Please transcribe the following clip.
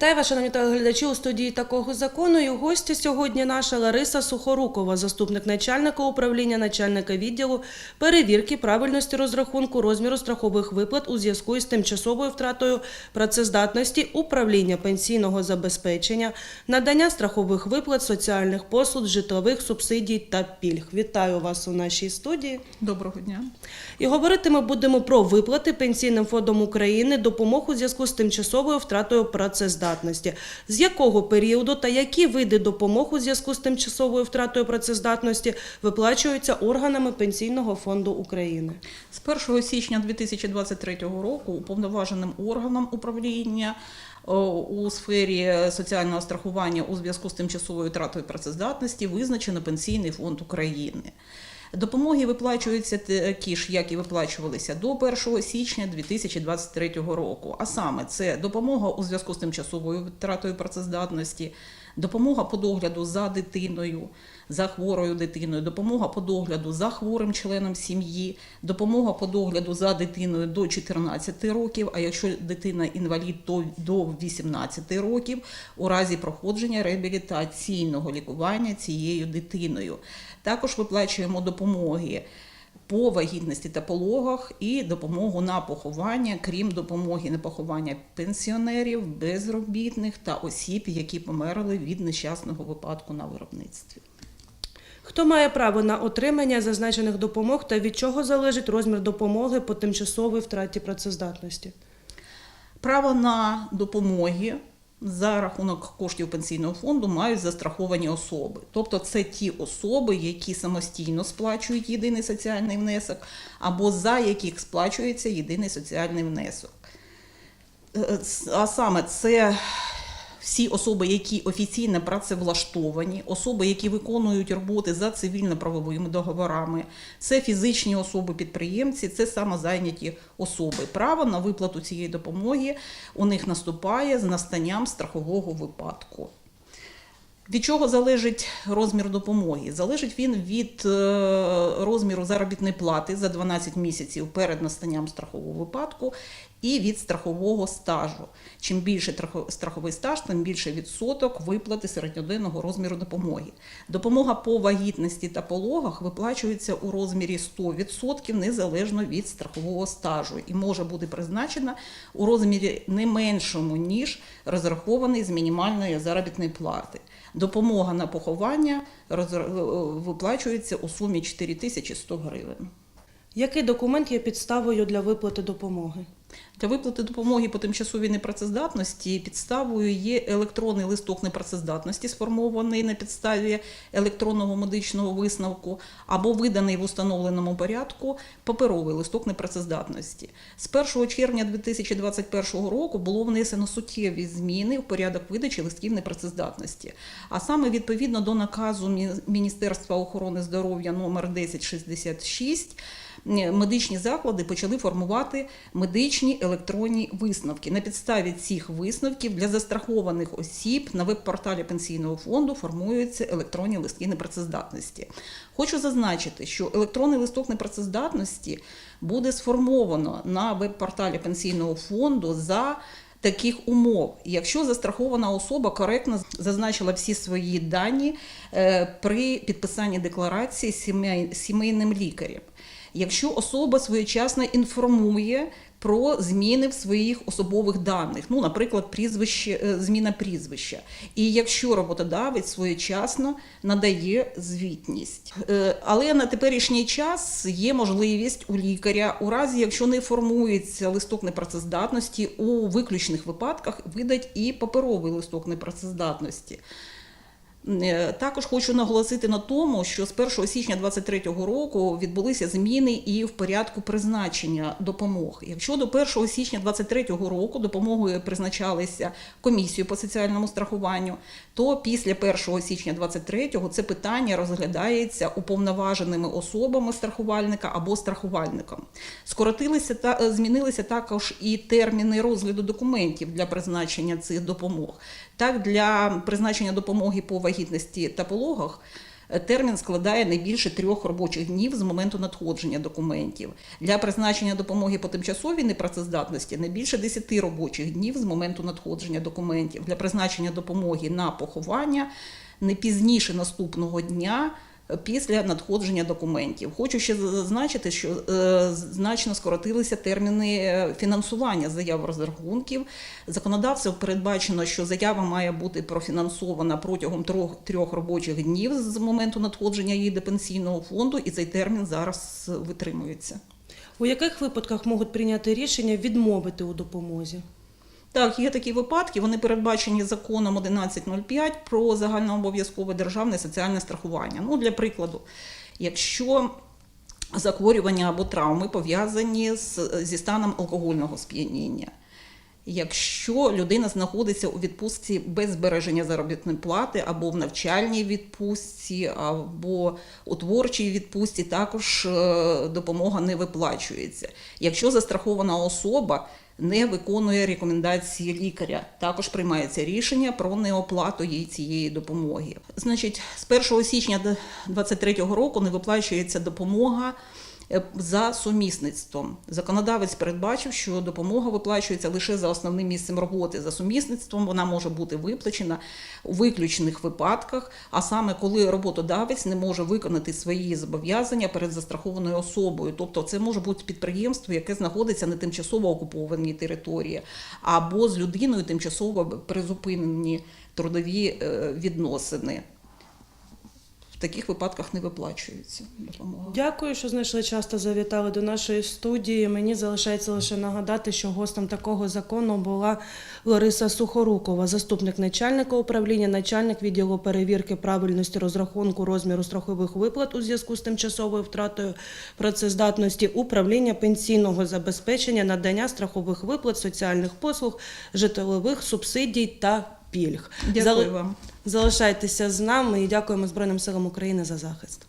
Вітаю вас, шановні телеглядачі у студії такого закону. І гостя сьогодні наша Лариса Сухорукова, заступник начальника управління, начальника відділу перевірки правильності розрахунку розміру страхових виплат у зв'язку із тимчасовою втратою працездатності управління пенсійного забезпечення, надання страхових виплат, соціальних послуг, житлових субсидій та пільг. Вітаю вас у нашій студії. Доброго дня. І говорити ми будемо про виплати Пенсійним фондом України, допомогу у зв'язку з тимчасовою втратою працездатності. З якого періоду та які види допомог у зв'язку з тимчасовою втратою працездатності виплачуються органами Пенсійного фонду України? З 1 січня 2023 року уповноваженим органом управління у сфері соціального страхування у зв'язку з тимчасовою втратою працездатності визначено Пенсійний фонд України. Допомоги виплачуються такі ж, як і виплачувалися до 1 січня 2023 року. А саме це допомога у зв'язку з тимчасовою втратою працездатності, допомога по догляду за дитиною, за хворою дитиною, допомога по догляду за хворим членом сім'ї, допомога по догляду за дитиною до 14 років, а якщо дитина інвалід, то до 18 років у разі проходження реабілітаційного лікування цією дитиною. Також виплачуємо допомоги по вагітності та пологах і допомогу на поховання, крім допомоги на поховання пенсіонерів, безробітних та осіб, які померли від нещасного випадку на виробництві. Хто має право на отримання зазначених допомог та від чого залежить розмір допомоги по тимчасовій втраті працездатності? Право на допомоги за рахунок коштів пенсійного фонду мають застраховані особи. Тобто це ті особи, які самостійно сплачують єдиний соціальний внесок, або за яких сплачується єдиний соціальний внесок. Е, А саме це всі особи, які офіційно працевлаштовані, особи, які виконують роботи за цивільно-правовими договорами, це фізичні особи-підприємці, це самозайняті особи. Право на виплату цієї допомоги у них наступає з настанням страхового випадку. Від чого залежить розмір допомоги? Залежить він від е, розміру заробітної плати за 12 місяців перед настанням страхового випадку і від страхового стажу. Чим більше страховий стаж, тим більше відсоток виплати середньоденного розміру допомоги. Допомога по вагітності та пологах виплачується у розмірі 100% незалежно від страхового стажу і може бути призначена у розмірі не меншому, ніж розрахований з мінімальної заробітної плати. Допомога на поховання розр- виплачується у сумі 4100 гривень. Який документ є підставою для виплати допомоги? Для виплати допомоги по тимчасовій непрацездатності підставою є електронний листок непрацездатності, сформований на підставі електронного медичного висновку, або виданий в установленому порядку паперовий листок непрацездатності. З 1 червня 2021 року було внесено суттєві зміни в порядок видачі листків непрацездатності. А саме відповідно до наказу Міністерства охорони здоров'я номер 1066 е, медичні заклади почали формувати медичні електронні висновки. На підставі цих висновків для застрахованих осіб на веб-порталі пенсійного фонду формуються електронні листки непрацездатності. Хочу зазначити, що електронний листок непрацездатності буде сформовано на веб-порталі пенсійного фонду за Таких умов, якщо застрахована особа коректно зазначила всі свої дані е, при підписанні декларації сімейним лікарем, якщо особа своєчасно інформує про зміни в своїх особових даних, ну, наприклад, прізвище, е, зміна прізвища, і якщо роботодавець своєчасно надає звітність. Е, Але на теперішній час є можливість у лікаря, у разі якщо не формується листок непрацездатності, у виключних випадках видать і паперовий листок непрацездатності. Е, Також хочу наголосити на тому, що з 1 січня 2023 року відбулися зміни і в порядку призначення допомог. Якщо до 1 січня 2023 року допомогою призначалися комісією по соціальному страхуванню, то після 1 січня 2023 це питання розглядається уповноваженими особами страхувальника або страхувальником. Скоротилися та е, змінилися також і терміни розгляду документів для призначення цих допомог. Так, для призначення допомоги по вагітності та пологах е, термін складає не більше трьох робочих днів з моменту надходження документів. Для призначення допомоги по тимчасовій непрацездатності не більше 10 робочих днів з моменту надходження документів. Для призначення допомоги на поховання не пізніше наступного дня. Після надходження документів хочу ще зазначити, що е, значно скоротилися терміни е, фінансування заяв розрахунків. Законодавцем передбачено, що заява має бути профінансована протягом трьох, трьох робочих днів з моменту надходження її до пенсійного фонду, і цей термін зараз витримується. У яких випадках можуть прийняти рішення відмовити у допомозі? Так, є такі випадки. Вони передбачені законом 11.05 про загальнообов'язкове державне соціальне страхування. Ну, для прикладу, якщо захворювання або травми пов'язані зі станом алкогольного сп'яніння. Якщо людина знаходиться у відпустці без збереження заробітної плати, або в навчальній відпустці, або у творчій відпустці, також е, допомога не виплачується. Якщо застрахована особа не виконує рекомендації лікаря, також приймається рішення про неоплату їй цієї допомоги. Значить, з 1 січня 2023 року не виплачується допомога за сумісництвом. Законодавець передбачив, що допомога виплачується лише за основним місцем роботи. За сумісництвом вона може бути виплачена у виключених випадках, а саме коли роботодавець не може виконати свої зобов'язання перед застрахованою особою. Тобто це може бути підприємство, яке знаходиться на тимчасово окупованій території, або з людиною тимчасово призупинені трудові е, відносини. Таких випадках не виплачується допомога. Дякую, що знайшли час та завітали до нашої студії. Мені залишається лише нагадати, що гостем такого закону була Лариса Сухорукова, заступник начальника управління, начальник відділу перевірки правильності розрахунку розміру страхових виплат у зв'язку з тимчасовою втратою працездатності, управління пенсійного забезпечення, надання страхових виплат, соціальних послуг, житлових субсидій та пільг. Дякую Зали- вам. Залишайтеся з нами і дякуємо Збройним силам України за захист.